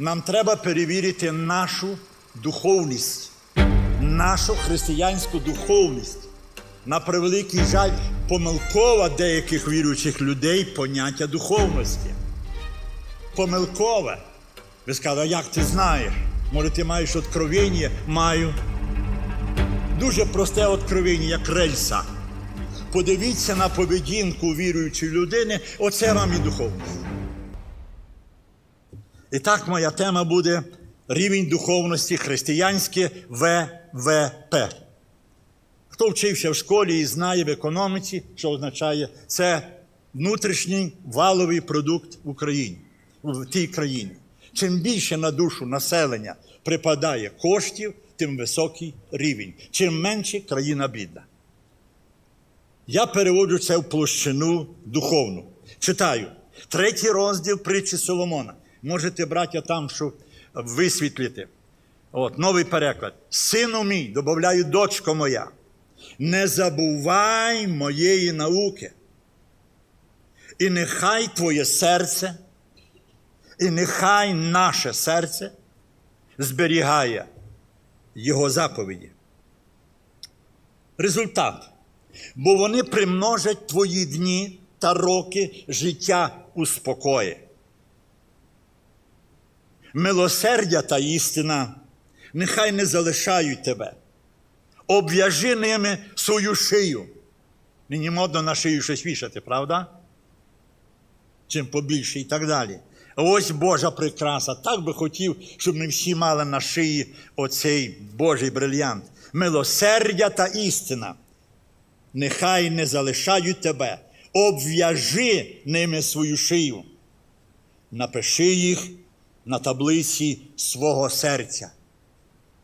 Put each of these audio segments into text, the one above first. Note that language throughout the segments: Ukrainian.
Нам треба перевірити нашу духовність, нашу християнську духовність. На превеликий жаль, помилкова деяких віруючих людей поняття духовності. Помилкове. Ви сказали, як ти знаєш? Може, ти маєш откровення? Маю. Дуже просте откровення, як рельса. Подивіться на поведінку віруючої людини, оце вам і духовність. І так моя тема буде рівень духовності християнське ВВП. Хто вчився в школі і знає в економіці, що означає, це внутрішній валовий продукт в Україні, в тій країні. Чим більше на душу населення припадає коштів, тим високий рівень. Чим менше країна бідна. Я переводжу це в площину духовну. Читаю. Третій розділ притчі Соломона. Можете, браття, там що висвітлити. От, новий переклад. Сину мій, додаю, дочко моя, не забувай моєї науки. І нехай твоє серце, і нехай наше серце зберігає його заповіді. Результат. Бо вони примножать твої дні та роки життя у спокої. Милосердя та істина нехай не залишають тебе. Обв'яжи ними свою шию. Нині модно на шию щось вішати, правда? Чим побільше і так далі. Ось Божа прикраса. Так би хотів, щоб ми всі мали на шиї оцей Божий брильянт. Милосердя та істина. Нехай не залишають тебе. Обв'яжи ними свою шию. Напиши їх на таблиці свого серця.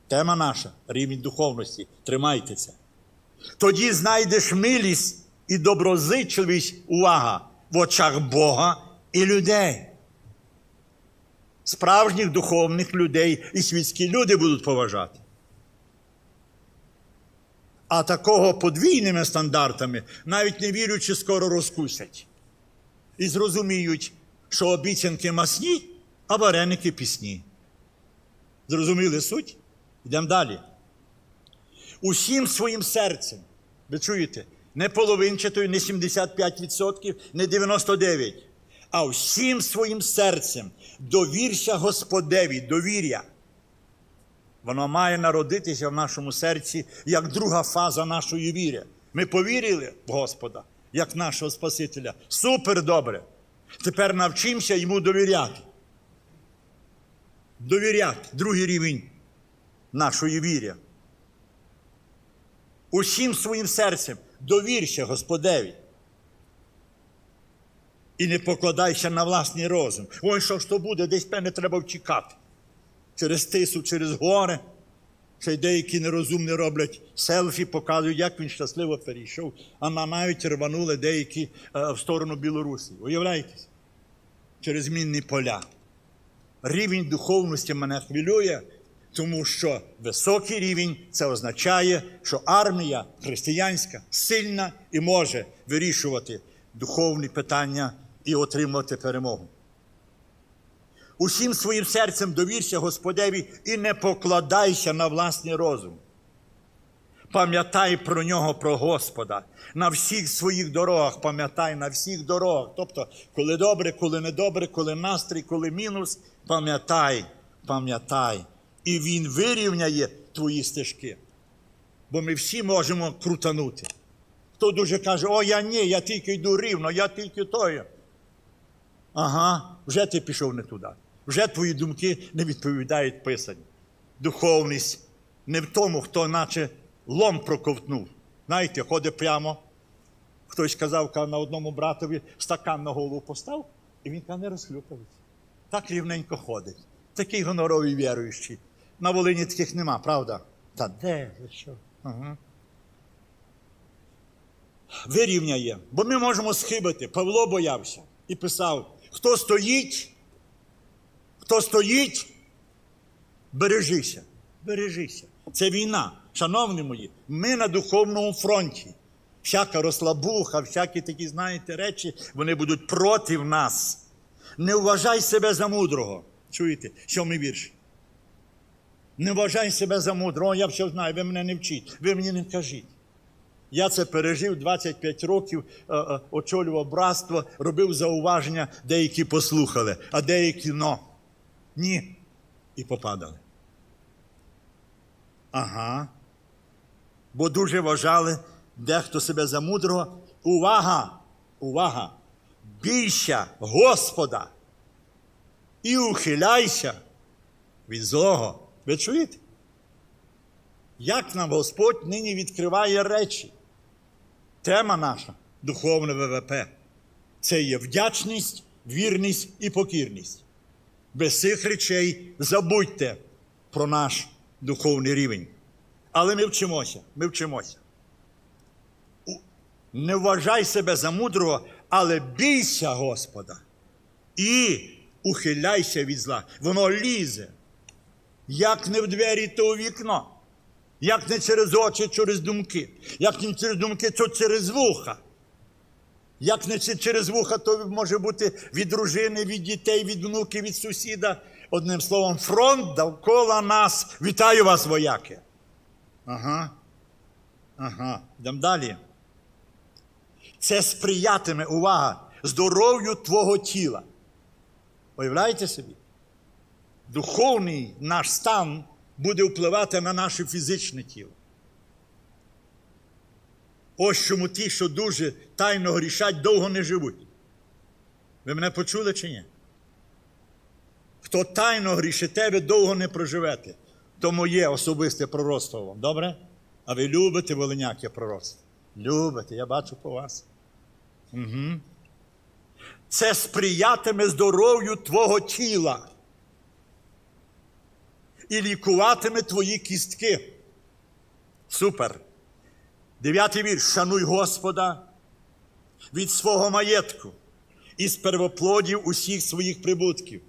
Тема наша рівень духовності. Тримайте це. Тоді знайдеш милість і доброзичливість, увага, в очах Бога і людей. Справжніх духовних людей і світські люди будуть поважати. А такого подвійними стандартами, навіть не віруючи, скоро розкусять. І зрозуміють, що обіцянки масні, а вареники пісні. Зрозуміли суть? Йдемо далі. Усім своїм серцем. Ви чуєте? Не половинчатою, не 75%, не 99%, а всім своїм серцем довірся Господеві, довір'я. Воно має народитися в нашому серці як друга фаза нашої віри. Ми повірили в Господа, як нашого Спасителя. Супер добре. Тепер навчимося йому довіряти. Довіряти, другий рівень нашої віри. Усім своїм серцем довірся Господеві. І не покладайся на власний розум. Ой, що ж то буде, десь певне треба втікати. Через тису, через гори. Ще й деякі нерозумні роблять селфі, показують, як він щасливо перейшов, а на навіть рванули деякі е, в сторону Білорусі. Уявляєтесь? Через мінні поля. Рівень духовності мене хвилює, тому що високий рівень це означає, що армія християнська сильна і може вирішувати духовні питання і отримувати перемогу. Усім своїм серцем довірся Господеві і не покладайся на власний розум. Пам'ятай про нього, про Господа. На всіх своїх дорогах, пам'ятай на всіх дорогах. Тобто, коли добре, коли недобре, коли настрій, коли мінус, пам'ятай, пам'ятай. І Він вирівняє твої стежки. Бо ми всі можемо крутанути. Хто дуже каже, о, я ні, я тільки йду рівно, я тільки тою. Ага, вже ти пішов не туди. Вже твої думки не відповідають писанню. Духовність не в тому, хто наче лом проковтнув. Знаєте, ходить прямо. Хтось казав, каже, на одному братові стакан на голову постав, і він каже, не розхлюпається. Так рівненько ходить. Такий гоноровий віруючий. На Волині таких нема, правда? Та де? ви що? Ага. Вирівняє. Бо ми можемо схибити. Павло боявся і писав: хто стоїть, хто стоїть, бережися. Бережися. Це війна. Шановні мої, ми на духовному фронті. Всяка розслабуха, всякі такі, знаєте, речі, вони будуть проти нас. Не вважай себе за мудрого. Чуєте? Сьомий вірш. Не вважай себе за мудрого, я все знаю, ви мене не вчіть, ви мені не кажіть. Я це пережив 25 років, е, е, очолював братство, робив зауваження, деякі послухали, а деякі но. Ні. І попадали. Ага. Бо дуже вважали дехто себе за мудрого. Увага! Увага! Бійся Господа і ухиляйся від злого. Ви чуєте? Як нам Господь нині відкриває речі? Тема наша духовне ВВП. Це є вдячність, вірність і покірність. Без цих речей забудьте про наш духовний рівень. Але ми вчимося, ми вчимося. Не вважай себе за мудрого, але бійся Господа і ухиляйся від зла. Воно лізе. Як не в двері, то у вікно. Як не через очі, через думки. Як не через думки, то через вуха. Як не через вуха, то може бути від дружини, від дітей, від внуків, від сусіда. Одним словом, фронт довкола нас. Вітаю вас, вояки. Ага. Ага. Йдемо далі. Це сприятиме, увага, здоров'ю твого тіла. Уявляєте собі? Духовний наш стан буде впливати на наше фізичне тіло. Ось чому ті, що дуже тайно грішать, довго не живуть. Ви мене почули чи ні? Хто тайно грішите, ви довго не проживете. То моє особисте пророцтво вам, добре? А ви любите волиняке пророцтво? Любите, я бачу по вас. Угу. Це сприятиме здоров'ю твого тіла і лікуватиме твої кістки. Супер. Дев'ятий вірш. Шануй Господа від свого маєтку і з первоплодів усіх своїх прибутків.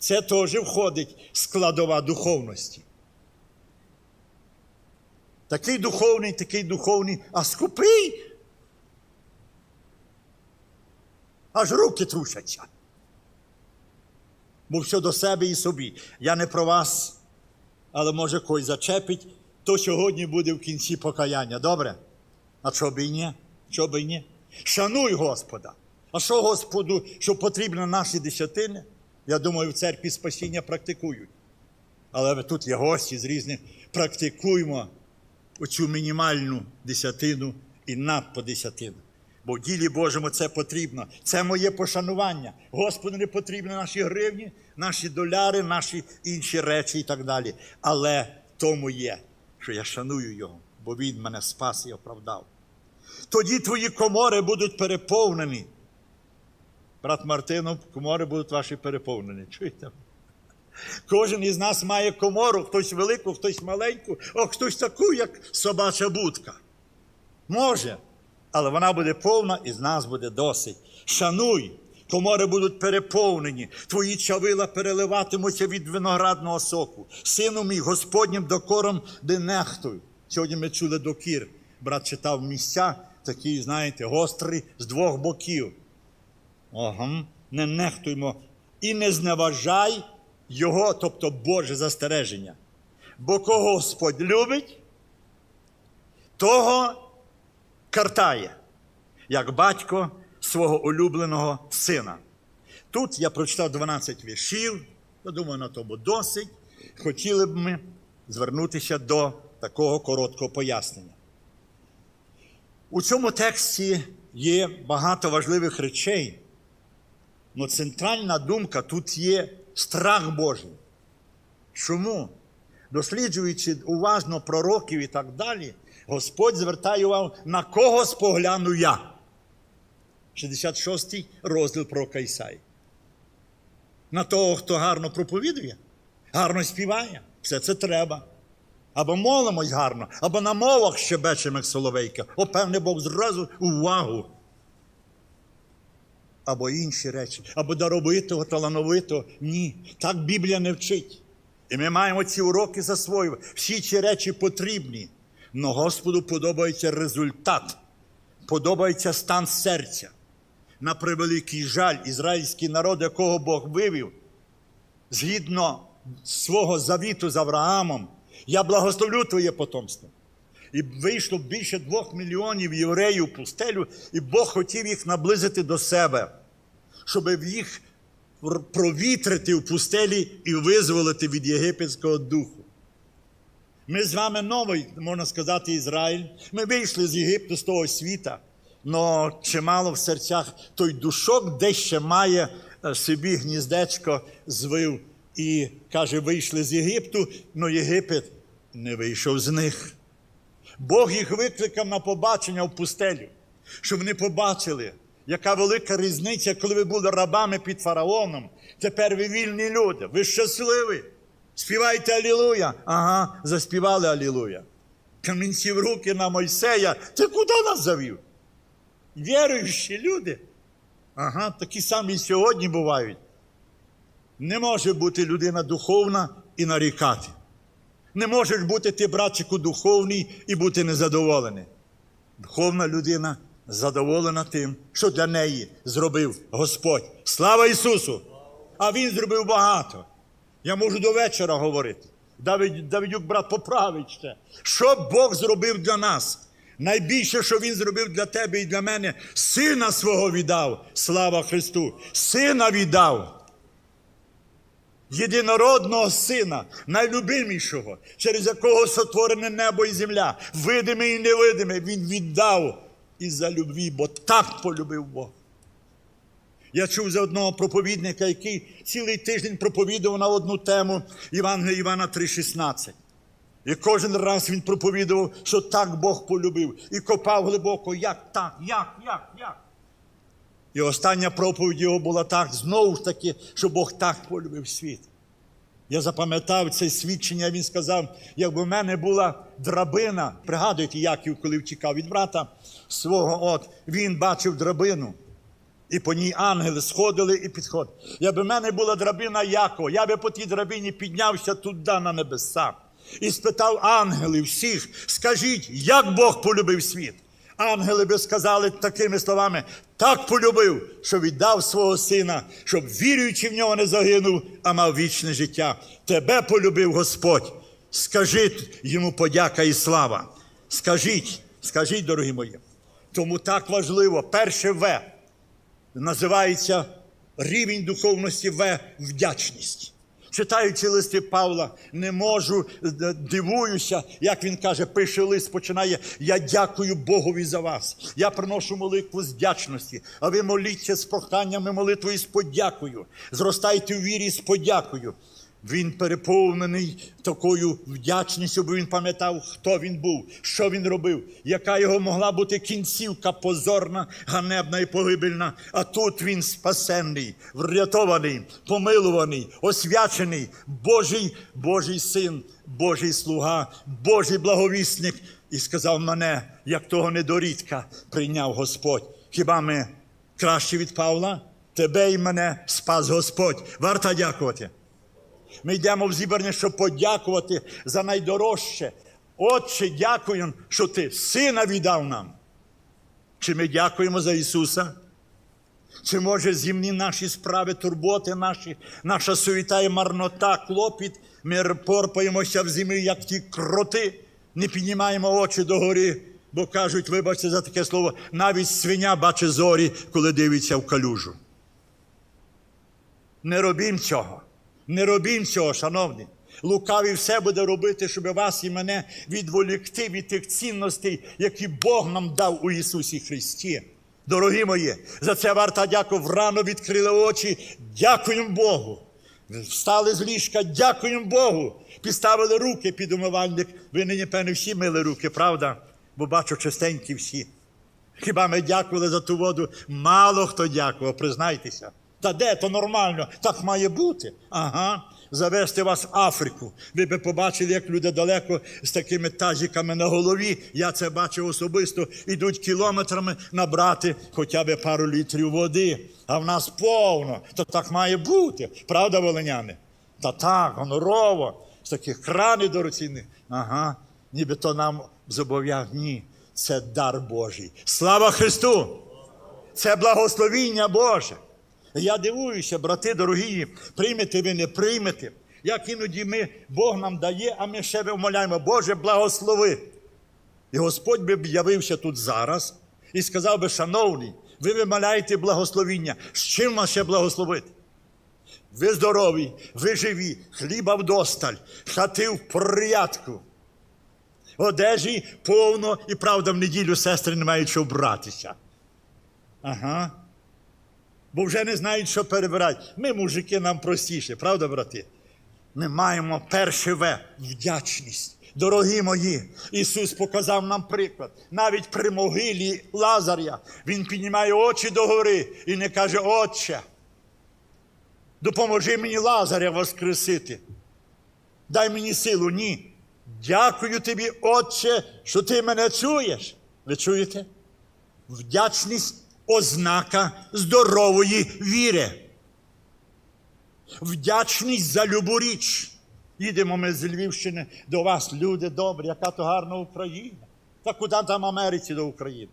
Це теж входить складова духовності. Такий духовний, такий духовний, а скупий. Аж руки трусяться. Бо все до себе і собі. Я не про вас, але може когось зачепить, то сьогодні буде в кінці покаяння. Добре? А що би і ні? Що би і ні? Шануй Господа. А що Господу, що потрібно наші десятини? Я думаю, в церкві спасіння практикують. Але тут є гості з різних. Практикуємо оцю мінімальну десятину і надпо десятину. Бо в ділі Божому це потрібно. Це моє пошанування. Господу не потрібні наші гривні, наші доляри, наші інші речі і так далі. Але тому є, що я шаную його, бо він мене спас і оправдав. Тоді твої комори будуть переповнені. Брат Мартинов, комори будуть ваші переповнені. Чуєте? Кожен із нас має комору, хтось велику, хтось маленьку, а хтось таку, як собача будка. Може, але вона буде повна і з нас буде досить. Шануй, комори будуть переповнені, твої чавила переливатимуться від виноградного соку. Сину мій, Господнім докором де нехтуй. Сьогодні ми чули докір. Брат читав місця, такі, знаєте, гострі з двох боків. Ага, не нехтуймо і не зневажай Його, тобто Боже застереження. Бо кого Господь любить, того картає, як батько свого улюбленого сина. Тут я прочитав 12 віршів, я думаю, на тому досить. Хотіли б ми звернутися до такого короткого пояснення. У цьому тексті є багато важливих речей, але центральна думка тут є страх Божий. Чому? Досліджуючи уважно пророків і так далі, Господь звертає увагу, на кого спогляну я. 66-й розділ про Ісаї. На того, хто гарно проповідує, гарно співає. Все це треба. Або молимось гарно, або на мовах щебечемо, як соловейка. Певне Бог зразу увагу. Або інші речі, або даровитого, талановитого. Ні, так Біблія не вчить. І ми маємо ці уроки засвоювати. Всі ці речі потрібні. Но Господу подобається результат, подобається стан серця. на превеликий жаль, ізраїльський народ, якого Бог вивів, згідно свого завіту з Авраамом, я благословлю твоє потомство. І вийшло більше двох мільйонів євреїв в пустелю, і Бог хотів їх наблизити до себе, щоб їх провітрити в пустелі і визволити від єгипетського духу. Ми з вами новий, можна сказати, Ізраїль. Ми вийшли з Єгипту, з того світа, але чимало в серцях той душок, де ще має е, собі гніздечко звив і каже, вийшли з Єгипту, але Єгипет не вийшов з них. Бог їх викликав на побачення в пустелю, щоб вони побачили, яка велика різниця, коли ви були рабами під фараоном. Тепер ви вільні люди, ви щасливі. Співайте Алілуя. Ага, заспівали Алілуя. Камінці в руки на Мойсея. Ти куди нас завів? Віруючі люди. Ага, такі самі сьогодні бувають. Не може бути людина духовна і нарікати. Не можеш бути ти, братчику, духовний і бути незадоволений. Духовна людина задоволена тим, що для неї зробив Господь. Слава Ісусу! А Він зробив багато. Я можу до вечора говорити. Давид, Давидюк, брат, поправить ще. Що Бог зробив для нас? Найбільше, що Він зробив для тебе і для мене, сина свого віддав. Слава Христу! Сина віддав єдинородного сина, найлюбимішого, через якого сотворене небо і земля, видиме і невидиме, він віддав із-за любві, бо так полюбив Бог. Я чув за одного проповідника, який цілий тиждень проповідував на одну тему Євангелія Івана 3,16. І кожен раз він проповідував, що так Бог полюбив, і копав глибоко, як так, як, як, як. І остання проповідь його була так, знову ж таки, що Бог так полюбив світ. Я запам'ятав це свідчення, він сказав, якби в мене була драбина, пригадуєте, Яків, коли втікав від брата свого, от він бачив драбину. І по ній ангели сходили і підходили. Якби в мене була драбина Якова, я би по тій драбині піднявся туди на небеса і спитав ангелів всіх, скажіть, як Бог полюбив світ? Ангели би сказали такими словами: так полюбив, що віддав свого сина, щоб віруючи в нього не загинув, а мав вічне життя. Тебе полюбив Господь. Скажіть йому подяка і слава. Скажіть, скажіть, дорогі мої. Тому так важливо, перше В називається рівень духовності В вдячність. Читаючи листи Павла, не можу, дивуюся, як він каже, пише лист, починає. Я дякую Богові за вас. Я приношу молитву з вдячності, а ви моліться з проханнями молитвою з подякою. Зростайте у вірі з подякою. Він переповнений такою вдячністю, бо він пам'ятав, хто він був, що він робив, яка його могла бути кінцівка позорна, ганебна і погибельна. А тут він спасенний, врятований, помилуваний, освячений, Божий, Божий син, Божий слуга, Божий благовісник. І сказав мене, як того недорідка прийняв Господь. Хіба ми краще від Павла? Тебе і мене спас Господь. Варто дякувати. Ми йдемо в зібрання, щоб подякувати за найдорожче. Отче, дякуємо, що ти сина віддав нам. Чи ми дякуємо за Ісуса? Чи може зімні наші справи, турботи наші, наша суєта і марнота, клопіт, ми порпаємося в землі, як ті кроти, не піднімаємо очі догори, бо кажуть, вибачте за таке слово, навіть свиня бачить зорі, коли дивиться в калюжу. Не робім цього. Не робім цього, шановні. Лукавий все буде робити, щоб вас і мене відволікти від тих цінностей, які Бог нам дав у Ісусі Христі. Дорогі мої, за це варто дякувати. Врано відкрили очі. Дякуємо Богу. Встали з ліжка, дякуємо Богу. Підставили руки під умивальник. Ви нині, певне, всі мили руки, правда? Бо бачу чистенькі всі. Хіба ми дякували за ту воду? Мало хто дякував, признайтеся. Та де то нормально? Так має бути. Ага. Завести вас в Африку. Ви би побачили, як люди далеко з такими тазиками на голові. Я це бачив особисто. Ідуть кілометрами набрати хоча б пару літрів води. А в нас повно. То так має бути. Правда, волиняни? Та так, гонорово. З таких кранів дорогоцінних. Ага. Ніби то нам зобов'язані. Ні. Це дар Божий. Слава Христу! Це благословіння Боже. Я дивуюся, брати дорогі, приймете ви, не приймете. Як іноді ми, Бог нам дає, а ми ще вимоляємо, Боже, благослови. І Господь би явився тут зараз і сказав би, шановний, ви вималяєте благословіння. З чим вас ще благословити? Ви здорові, ви живі, хліба вдосталь, хати в порядку. Одежі повно і правда в неділю сестри не мають що вбратися. Ага. Бо вже не знають, що перебирати. Ми, мужики, нам простіше, правда, брати? Ми маємо перше В вдячність. Дорогі мої, Ісус показав нам приклад. Навіть при могилі Лазаря Він піднімає очі догори і не каже, Отче, допоможи мені Лазаря воскресити. Дай мені силу. Ні. Дякую тобі, Отче, що ти мене чуєш. Ви чуєте? Вдячність ознака здорової віри. Вдячність за любу річ. Їдемо ми з Львівщини до вас, люди добрі, яка то гарна Україна. Та куди там Америці до України?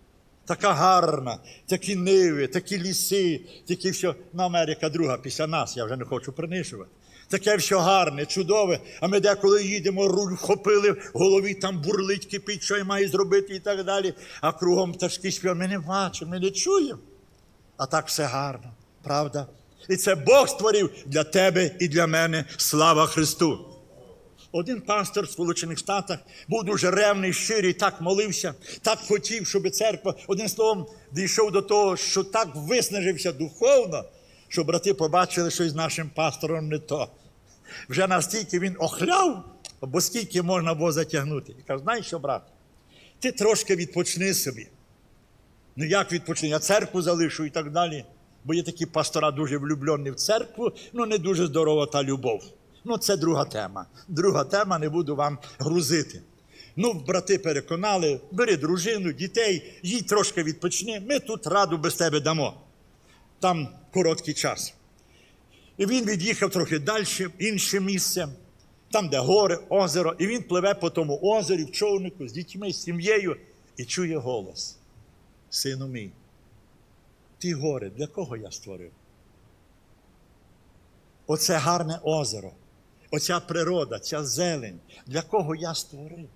Така гарна, такі ниви, такі ліси, такі все. Ну, Америка друга після нас, я вже не хочу принижувати. Таке все гарне, чудове. А ми деколи їдемо, руль вхопили, в голові там бурлить, кипить, що я маю зробити і так далі. А кругом пташки співають. Ми не бачимо, ми не чуємо. А так все гарно, правда? І це Бог створив для тебе і для мене. Слава Христу! Один пастор в Сполучених Штатах був дуже ревний, щирий, так молився, так хотів, щоб церква, одним словом, дійшов до того, що так виснажився духовно, що брати побачили, що із нашим пастором не то. Вже настільки він охляв, бо скільки можна було затягнути. І каже, знаєш що, брат, ти трошки відпочни собі. Ну як відпочину? Я церкву залишу і так далі. Бо є такі пастора дуже влюблені в церкву, ну не дуже здорова та любов. Ну, це друга тема. Друга тема, не буду вам грузити. Ну, брати переконали, бери дружину, дітей, їй трошки відпочни, ми тут раду без тебе дамо. Там короткий час. І він від'їхав трохи далі, інше місце, там, де гори, озеро, і він пливе по тому озері в човнику з дітьми, з сім'єю і чує голос. Сину мій, ті гори, для кого я створив? Оце гарне озеро, оця природа, ця зелень, для кого я створив?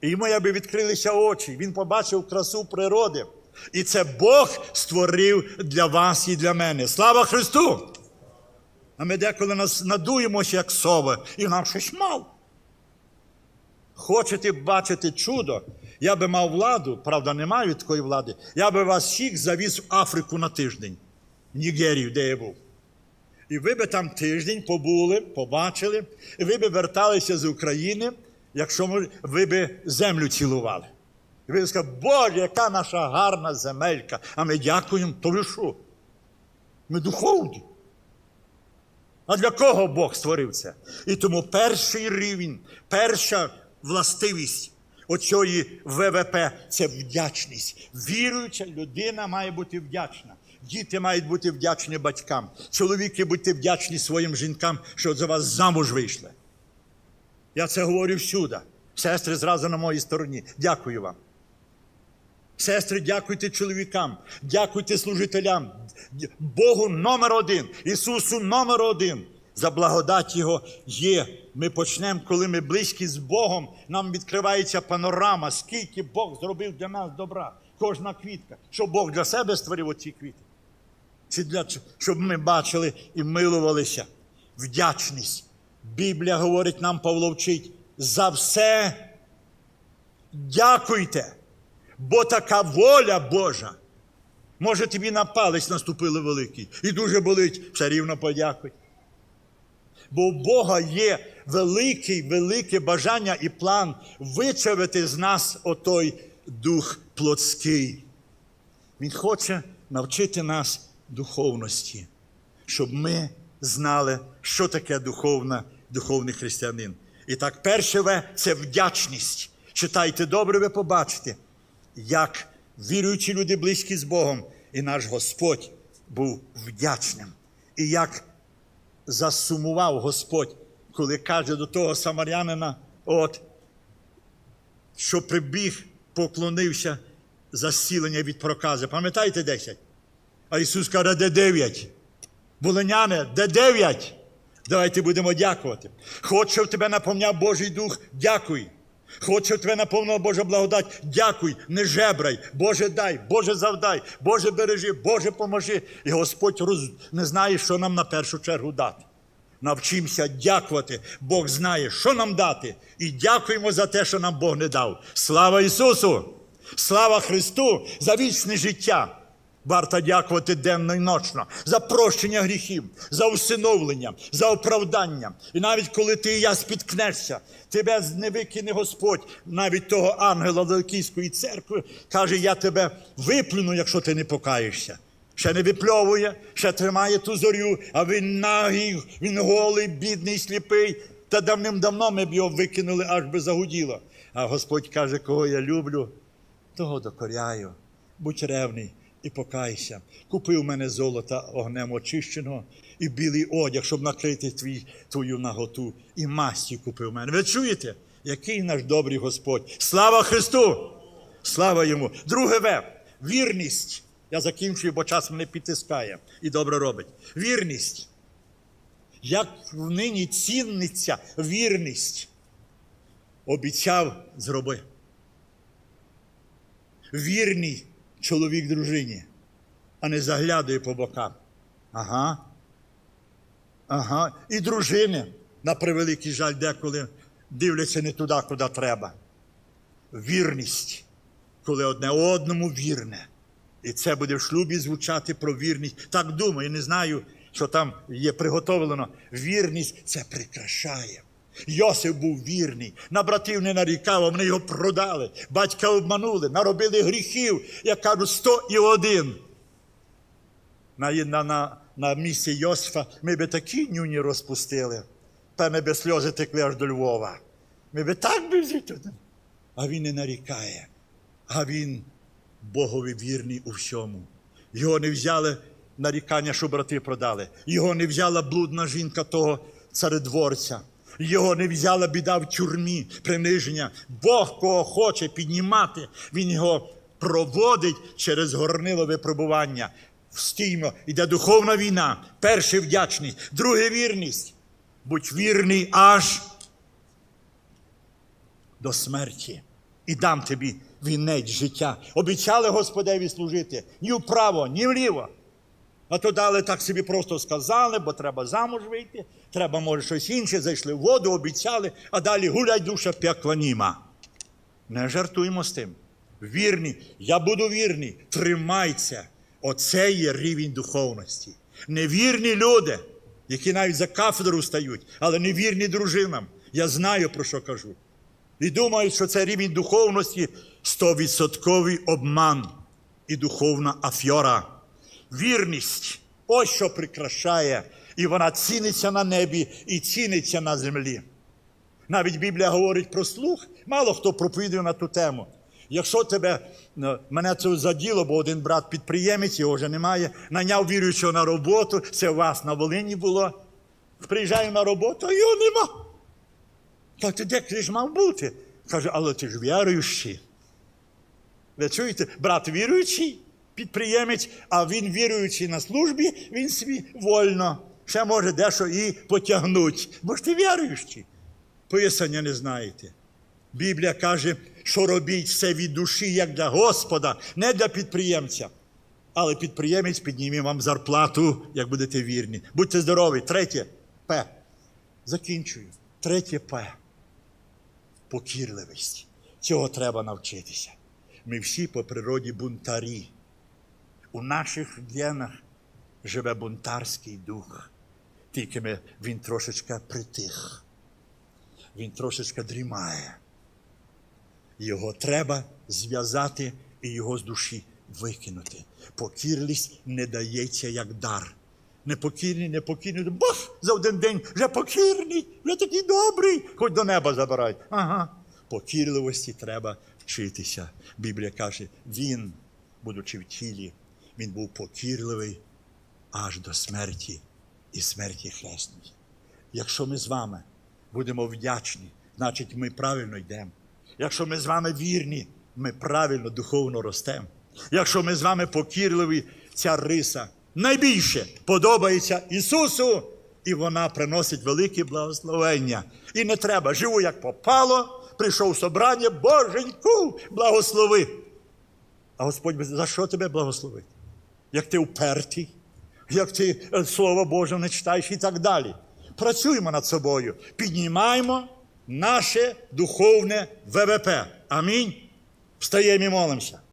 І йому якби відкрилися очі, він побачив красу природи. І це Бог створив для вас і для мене. Слава Христу! А ми деколи нас надуємося, як сови, і нам щось мало. Хочете бачити чудо? Я би мав владу, правда, не маю такої влади. Я би вас всіх завіз в Африку на тиждень, в Нігерію, де я був. І ви би там тиждень побули, побачили, і ви би верталися з України, якщо ви би землю цілували. І ви б сказали, Боже, яка наша гарна земелька, а ми дякуємо, то ви що? Ми духовні. А для кого Бог створив це? І тому перший рівень, перша властивість оцієї ВВП це вдячність. Віруюча людина має бути вдячна. Діти мають бути вдячні батькам. Чоловіки будьте вдячні своїм жінкам, що за вас замуж вийшли. Я це говорю всюди. Сестри зразу на моїй стороні. Дякую вам. Сестри, дякуйте чоловікам, дякуйте служителям. Богу номер один, Ісусу номер один. За благодать Його є. Ми почнемо, коли ми близькі з Богом, нам відкривається панорама, скільки Бог зробив для нас добра. Кожна квітка. Що Бог для себе створив оці квіти? Чи для щоб ми бачили і милувалися? Вдячність. Біблія говорить нам, Павло вчить, за все дякуйте, бо така воля Божа. Може, тобі на палець наступили великий і дуже болить, все рівно подякуй. Бо у Бога є великий, велике бажання і план вичавити з нас отой дух плотський. Він хоче навчити нас духовності, щоб ми знали, що таке духовна, духовний християнин. І так, перше це вдячність. Читайте добре, ви побачите, як віруючі люди близькі з Богом, і наш Господь був вдячним. І як засумував Господь, коли каже до того самарянина, от, що прибіг, поклонився за зцілення від прокази. Пам'ятаєте 10? А Ісус каже, де 9? Волиняне, де 9? Давайте будемо дякувати. Хоч щоб тебе наповняв Божий Дух, дякуй. Хоч щоб тебе наповнила Божа благодать, дякуй, не жебрай, Боже дай, Боже завдай, Боже бережи, Боже поможи. І Господь роз... не знає, що нам на першу чергу дати. Навчимося дякувати. Бог знає, що нам дати. І дякуємо за те, що нам Бог не дав. Слава Ісусу! Слава Христу за вічне життя! Варто дякувати денно і ночно за прощення гріхів, за усиновлення, за оправдання. І навіть коли ти і я спіткнешся, тебе не викине Господь, навіть того ангела Левкійської церкви, каже, я тебе виплюну, якщо ти не покаєшся. Ще не випльовує, ще тримає ту зорю, а він нагий, він голий, бідний, сліпий. Та давним-давно ми б його викинули, аж би загуділо. А Господь каже, кого я люблю, того докоряю. Будь ревний і покайся. Купи у мене золота огнем очищеного і білий одяг, щоб накрити твій, твою наготу, і масті купи у мене. Ви чуєте, який наш добрий Господь? Слава Христу! Слава йому! Друге В. Вірність. Я закінчую, бо час мене підтискає і добре робить. Вірність. Як нині цінниця, вірність. Обіцяв, зроби. Вірний чоловік дружині, а не заглядує по бокам. Ага. Ага. І дружини, на превеликий жаль, деколи дивляться не туди, куди треба. Вірність, коли одне одному вірне. І це буде в шлюбі звучати про вірність. Так думаю, не знаю, що там є приготовлено. Вірність це прикрашає. Йосиф був вірний, на братів не нарікав, а вони його продали, батька обманули, наробили гріхів, як кажуть, сто і один. На, на, на, на місці Йосифа ми би такі нюні розпустили, певне би сльози текли аж до Львова. Ми би так би взяли. А він не нарікає, а він Богові вірний у всьому. Його не взяли нарікання, що брати продали. Його не взяла блудна жінка того царедворця. Його не взяла біда в тюрмі, приниження. Бог, кого хоче піднімати, Він його проводить через горнило випробування. Стіймо, іде духовна війна. Перше вдячність, друге вірність. Будь вірний аж до смерті. І дам тобі вінець життя. Обіцяли Господеві служити ні вправо, ні вліво. А то дали так собі просто сказали, бо треба замуж вийти, треба, може, щось інше, зайшли в воду, обіцяли, а далі гуляй душа пекла німа. Не жартуємо з тим. Вірні, я буду вірний, тримайся. Оце є рівень духовності. Невірні люди, які навіть за кафедру стають, але невірні дружинам. Я знаю, про що кажу. І думаю, що це рівень духовності стовідсотковий обман і духовна афьора. Вірність ось що прикрашає, і вона ціниться на небі і ціниться на землі. Навіть Біблія говорить про слух, мало хто проповідує на ту тему. Якщо тебе, е, мене це заділо, бо один брат підприємець, його вже немає, наняв віруючого на роботу, це у вас на Волині було. Приїжджаю на роботу, а його нема. Так ти де ти ж мав бути? Каже, але ти ж віруючий. Ви чуєте, брат віруючий, підприємець, а він віруючий на службі, він собі вольно. Ще може дещо і потягнуть. Бо ж ти віруючий. Писання не знаєте. Біблія каже, що робіть все від душі, як для Господа, не для підприємця. Але підприємець підніме вам зарплату, як будете вірні. Будьте здорові. Третє П. Закінчую. Третє П. Покірливість. Цього треба навчитися. Ми всі по природі бунтарі. У наших генах живе бунтарський дух. Тільки ми, він трошечки притих. Він трошечки дрімає. Його треба зв'язати і його з душі викинути. Покірність не дається як дар. Непокірний, непокірний. Бах! За один день вже покірний, вже такий добрий, хоч до неба забирають. Ага. Покірливості треба вчитися. Біблія каже, він, будучи в тілі, він був покірливий аж до смерті і смерті хресної. Якщо ми з вами будемо вдячні, значить ми правильно йдемо. Якщо ми з вами вірні, ми правильно духовно ростемо. Якщо ми з вами покірливі, ця риса найбільше подобається Ісусу, і вона приносить велике благословення. І не треба, живу як попало, прийшов собрання, Боженьку, благослови. А Господь за що тебе благословить? Як ти упертий, як ти е, Слово Боже не читаєш і так далі. Працюємо над собою, піднімаємо наше духовне ВВП. Амінь. Встаємо і молимося.